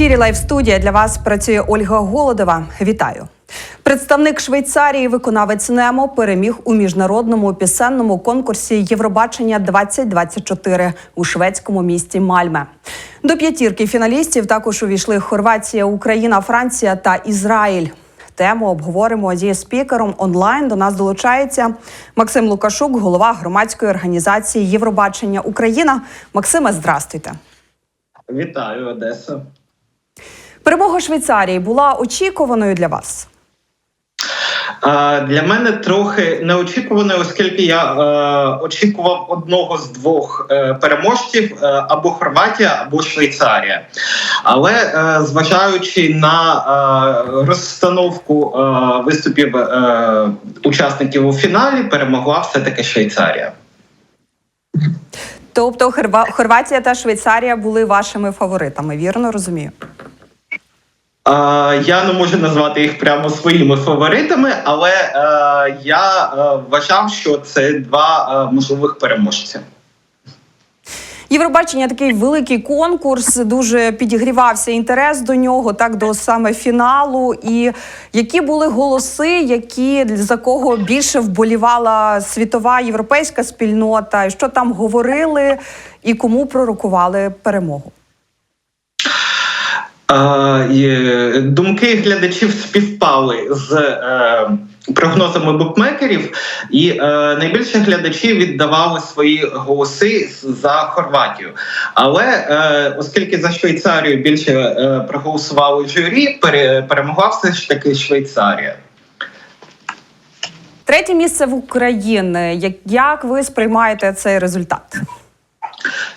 ефірі Лайв студія для вас працює Ольга Голодова. Вітаю. Представник Швейцарії, виконавець Немо, переміг у міжнародному пісенному конкурсі Євробачення 2024 у шведському місті Мальме. До п'ятірки фіналістів також увійшли Хорватія, Україна, Франція та Ізраїль. Тему обговоримо зі спікером онлайн. До нас долучається Максим Лукашук, голова громадської організації Євробачення Україна. Максиме, здрастуйте. Вітаю, Одеса. Перемога Швейцарії була очікуваною для вас. Для мене трохи неочікувано, оскільки я е, очікував одного з двох е, переможців е, або Хорватія, або Швейцарія. Але е, зважаючи на е, розстановку е, виступів е, учасників у фіналі, перемогла все таки Швейцарія. Тобто Хорватія та Швейцарія були вашими фаворитами, вірно розумію? Я не можу назвати їх прямо своїми фаворитами, але е, я е, вважав, що це два е, можливих переможця. Євробачення такий великий конкурс, дуже підігрівався інтерес до нього, так до саме фіналу. І які були голоси, які за кого більше вболівала світова європейська спільнота, що там говорили, і кому пророкували перемогу? Е, Думки глядачів співпали з е, прогнозами букмекерів, і е, найбільше глядачі віддавали свої голоси за Хорватію. Але оскільки за Швейцарію більше проголосували журі, перемогла все ж таки Швейцарія. Третє місце в Україні. Як ви сприймаєте цей результат?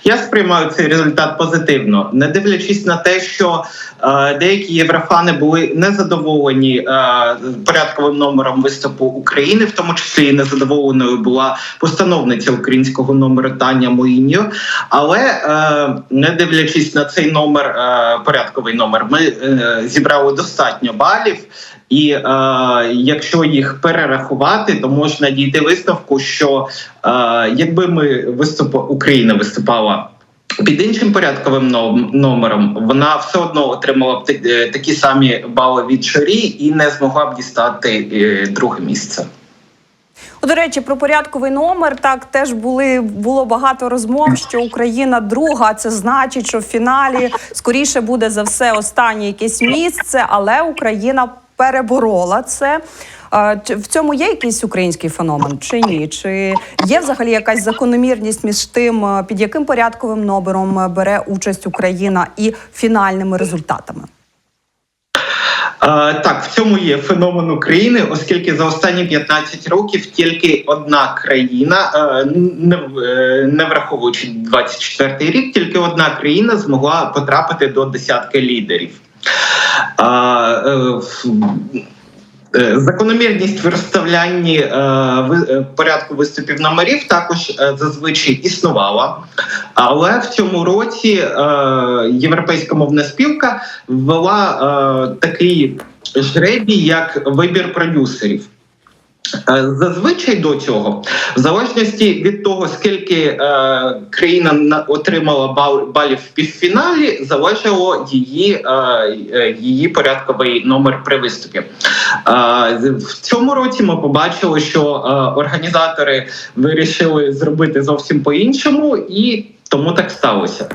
Я сприймаю цей результат позитивно, не дивлячись на те, що е, деякі єврофани були незадоволені е, порядковим номером виступу України, в тому числі і незадоволеною була постановниця українського номеру Таня Моїньо. Але е, не дивлячись на цей номер, е, порядковий номер, ми е, зібрали достатньо балів. І е, якщо їх перерахувати, то можна дійти висновку, що е, якби ми виступ Україна виступала під іншим порядковим номером, вона все одно отримала б е, такі самі бали від журі і не змогла б дістати е, друге місце. До речі, про порядковий номер так теж були було багато розмов, що Україна друга. Це значить, що в фіналі скоріше буде за все останнє якесь місце, але Україна переборола це. В цьому є якийсь український феномен чи ні? Чи є взагалі якась закономірність між тим, е, під яким порядковим номером е, бере участь Україна і фінальними результатами? Е, Так, в цьому є феномен України, оскільки за останні 15 років тільки одна країна, не, враховуючи 24 рік, тільки одна країна змогла потрапити до десятки лідерів. Е, Закономірність в розставлянні е, е, порядку виступів номерів також зазвичай існувала. Але в цьому році європейська мовна спілка ввела такий жребій, як вибір продюсерів. Е, Зазвичай до цього, в залежності від того, скільки е, країна отримала бал, балів в півфіналі, залежало її, е, е, її порядковий номер при виступі. Е, в цьому році ми побачили, що е, організатори вирішили зробити зовсім по-іншому, і тому так сталося.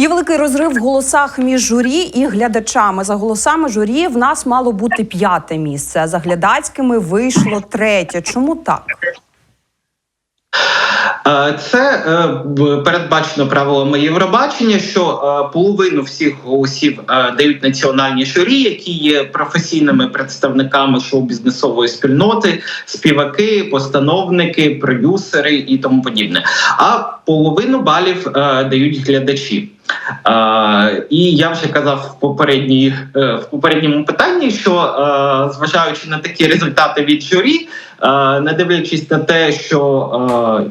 Є великий розрив в голосах між журі і глядачами. За голосами журі в нас мало бути п'яте місце, за глядацькими вийшло третє. Чому так? Е, Це е, передбачено правилами Євробачення, що е, половину всіх голосів дають національні журі, які є професійними представниками шоу-бізнесової спільноти, співаки, постановники, продюсери і тому подібне. А половину балів дають глядачі. І я вже казав в попередній е, в попередньому питанні, що е, зважаючи на такі результати від журі, е, не дивлячись на те, що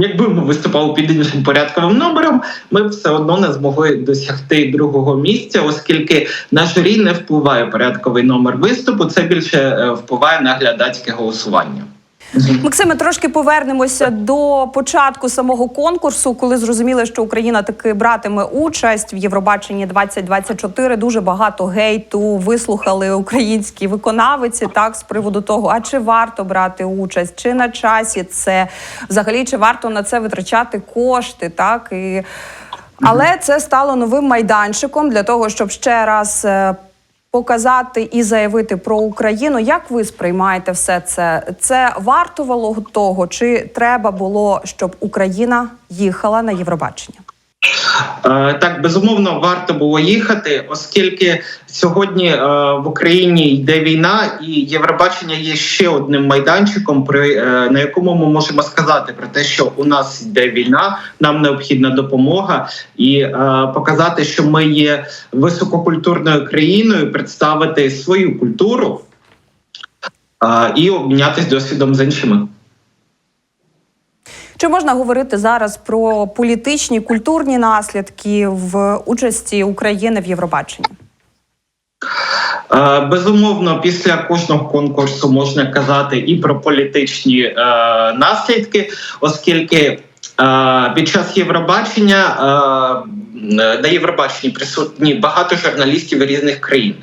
Якби ми виступали під іншим порядковим номером, ми б все одно не змогли досягти другого місця, оскільки на журі не впливає порядковий номер виступу. Це більше впливає на глядацьке голосування. Максиме, трошки повернемося до початку самого конкурсу, коли зрозуміли, що Україна таки братиме участь в Євробаченні 2024. Дуже багато гейту вислухали українські виконавиці так з приводу того, а чи варто брати участь, чи на часі це взагалі чи варто на це витрачати кошти, так і. Але це стало новим майданчиком для того, щоб ще раз е, показати і заявити про Україну. Як ви сприймаєте все це? Це вартувало того, чи треба було, щоб Україна їхала на Євробачення? Е, Так, безумовно, варто було їхати, оскільки сьогодні е, в Україні йде війна, і Євробачення є ще одним майданчиком, при е, на якому ми можемо сказати про те, що у нас йде війна, нам необхідна допомога, і показати, що ми є висококультурною країною, представити свою культуру і обмінятися досвідом з іншими. Чи можна говорити зараз про політичні культурні наслідки в участі України в Євробаченні? Е, Безумовно, після кожного конкурсу можна казати і про політичні е, наслідки, оскільки е, під час Євробачення е, на Євробаченні присутні багато журналістів різних країн.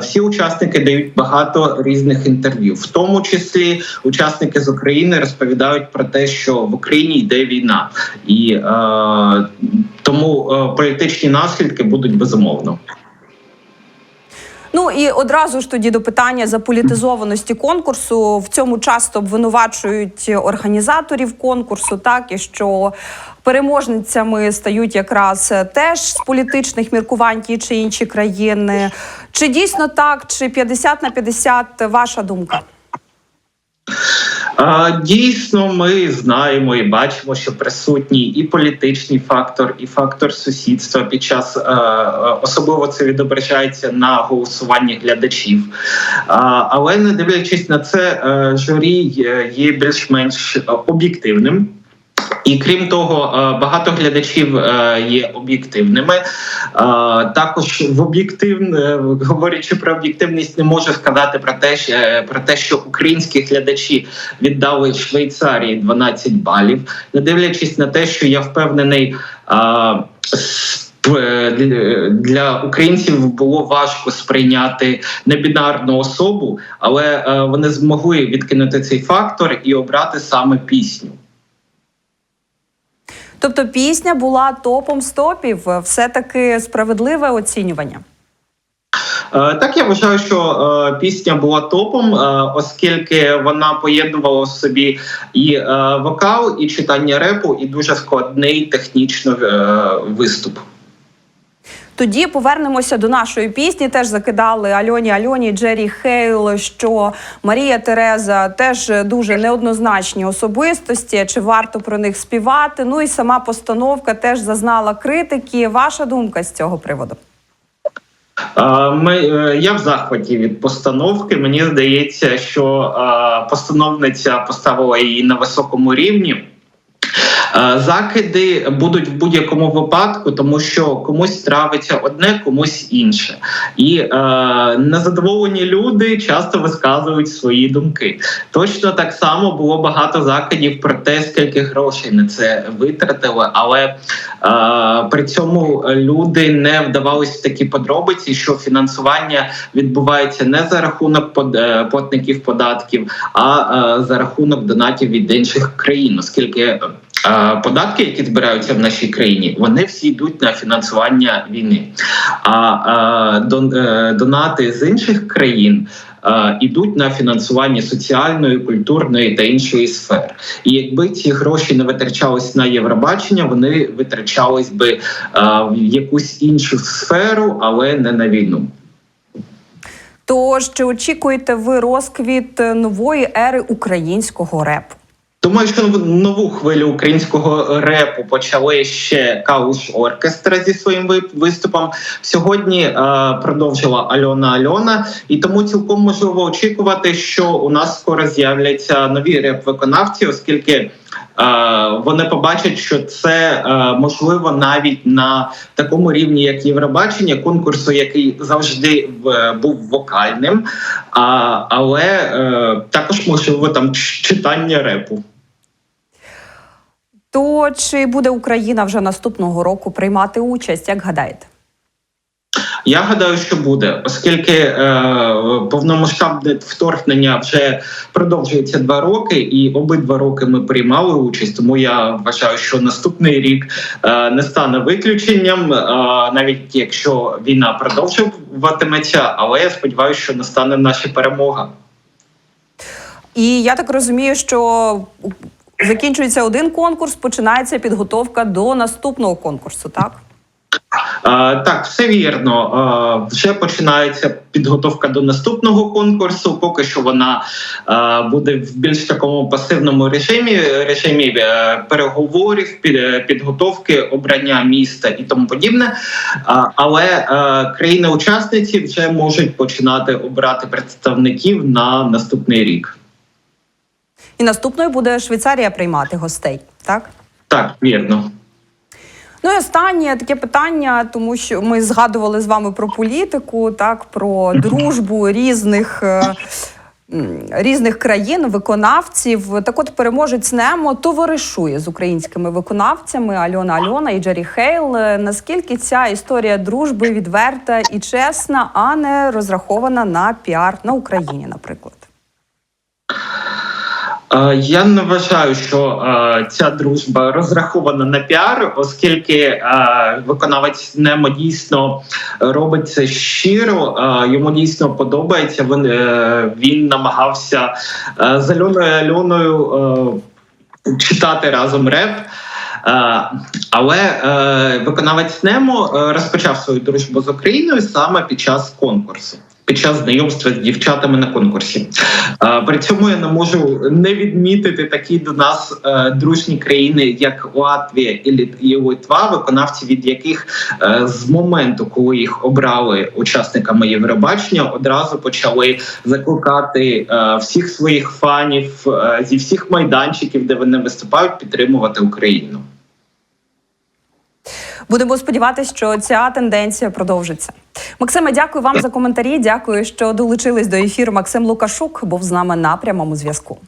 Всі, е, учасники дають багато різних інтерв'ю, в тому числі учасники з України розповідають про те, що в Україні йде війна, і е, тому е, політичні наслідки будуть безумовно. Ну і одразу ж тоді до питання заполітизованості конкурсу. В цьому часто обвинувачують організаторів конкурсу, так і що переможницями стають якраз теж з політичних міркувань ті чи інші країни. Чи дійсно так, чи 50 на 50 ваша думка? Дійсно, ми знаємо і бачимо, що присутній і політичний фактор, і фактор сусідства під час е, е, особливо це відображається на голосуванні глядачів. Але не дивлячись на це, е, журі є більш-менш об'єктивним. І крім того, е, багато глядачів е, є об'єктивними. Е, Також в об'єктив, говорячи про об'єктивність, не можу сказати про те, про те, що українські глядачі віддали Швейцарії 12 балів, не дивлячись на те, що я впевнений. для- українців було важко сприйняти небінарну особу, але вони змогли відкинути цей фактор і обрати саме пісню. Тобто пісня була топом стопів, все таки справедливе оцінювання. Е, Так, я вважаю, що е, пісня була топом, е, оскільки вона поєднувала в собі і е, вокал, і читання репу, і дуже складний технічно е, виступ. Тоді повернемося до нашої пісні. Теж закидали Альоні Альоні, Джері Хейл, що Марія Тереза теж дуже неоднозначні особистості. Чи варто про них співати? Ну і сама постановка теж зазнала критики. Ваша думка з цього приводу? Ми, е, я в захваті від постановки. Мені здається, що постановниця поставила її на високому рівні. Е, Закиди будуть в будь-якому випадку, тому що комусь травиться одне, комусь інше, і е, незадоволені люди часто висказують свої думки. Точно так само було багато закидів про те, скільки грошей на це витратили, але е, при цьому люди не вдавались в такі подробиці, що фінансування відбувається не за рахунок е, платників податків, а е, за рахунок донатів від інших країн, оскільки. Податки, які збираються в нашій країні, вони всі йдуть на фінансування війни. А е, дон- донати з інших країн йдуть на фінансування соціальної, культурної та іншої сфер. І якби ці гроші не витрачались на Євробачення, вони витрачались би в якусь іншу сферу, але не на війну. Тож чи очікуєте ви розквіт нової ери українського репу? Думаю, що нову хвилю українського репу почали ще Кауш Оркестра зі своїм виступом. Сьогодні е, продовжила Альона Альона, і тому цілком можливо очікувати, що у нас скоро з'являться нові реп-виконавці, оскільки вони побачать, що це е, можливо навіть на такому рівні, як Євробачення, конкурсу, який завжди е, був вокальним, а, але е, також можливо там читання репу. То чи буде Україна вже наступного року приймати участь? Як гадаєте? Я гадаю, що буде, оскільки е, повномасштабне вторгнення вже продовжується два роки, і обидва роки ми приймали участь. Тому я вважаю, що наступний рік е, не стане виключенням, е, навіть якщо війна продовжуватиметься. Але я сподіваюся, що настане наша перемога. І я так розумію, що закінчується один конкурс, починається підготовка до наступного конкурсу, так? Так, все вірно. Вже починається підготовка до наступного конкурсу. Поки що вона буде в більш такому пасивному режимі, режимі е, переговорів, е, підготовки, обрання міста і тому подібне. Але е, країни-учасниці вже можуть починати обирати представників на наступний рік. І наступною буде Швейцарія приймати гостей, так? Так, вірно. Ну і останнє таке питання, тому що ми згадували з вами про політику, так про дружбу різних. е, Різних країн, виконавців, так от переможець Немо товаришує з українськими виконавцями Альона Альона і Джері Хейл. Е, Наскільки ця історія дружби відверта і чесна, а не розрахована на піар на Україні, наприклад? Е, Я не вважаю, що е, ця дружба розрахована на піар, оскільки е, виконавець Немо дійсно робить це щиро, йому дійсно подобається. Він, він намагався з Альоною Альоною читати разом реп. Але виконавець Немо розпочав свою дружбу з Україною саме під час конкурсу, під час знайомства з дівчатами на конкурсі. При цьому я не можу не відмітити такі до нас е, дружні країни, як Латвія і Литва, виконавці від яких е, з моменту, коли їх обрали учасниками Євробачення, одразу почали закликати е, всіх своїх фанів зі всіх майданчиків, де вони виступають, підтримувати Україну. Будемо сподіватися, що ця тенденція продовжиться. Максиме, дякую вам за коментарі. Дякую, що долучились до ефіру. Максим Лукашук був з нами на прямому зв'язку.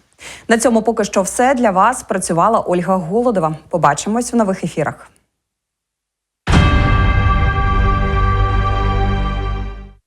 На цьому поки що все для вас працювала Ольга Голодова. Побачимось в нових ефірах.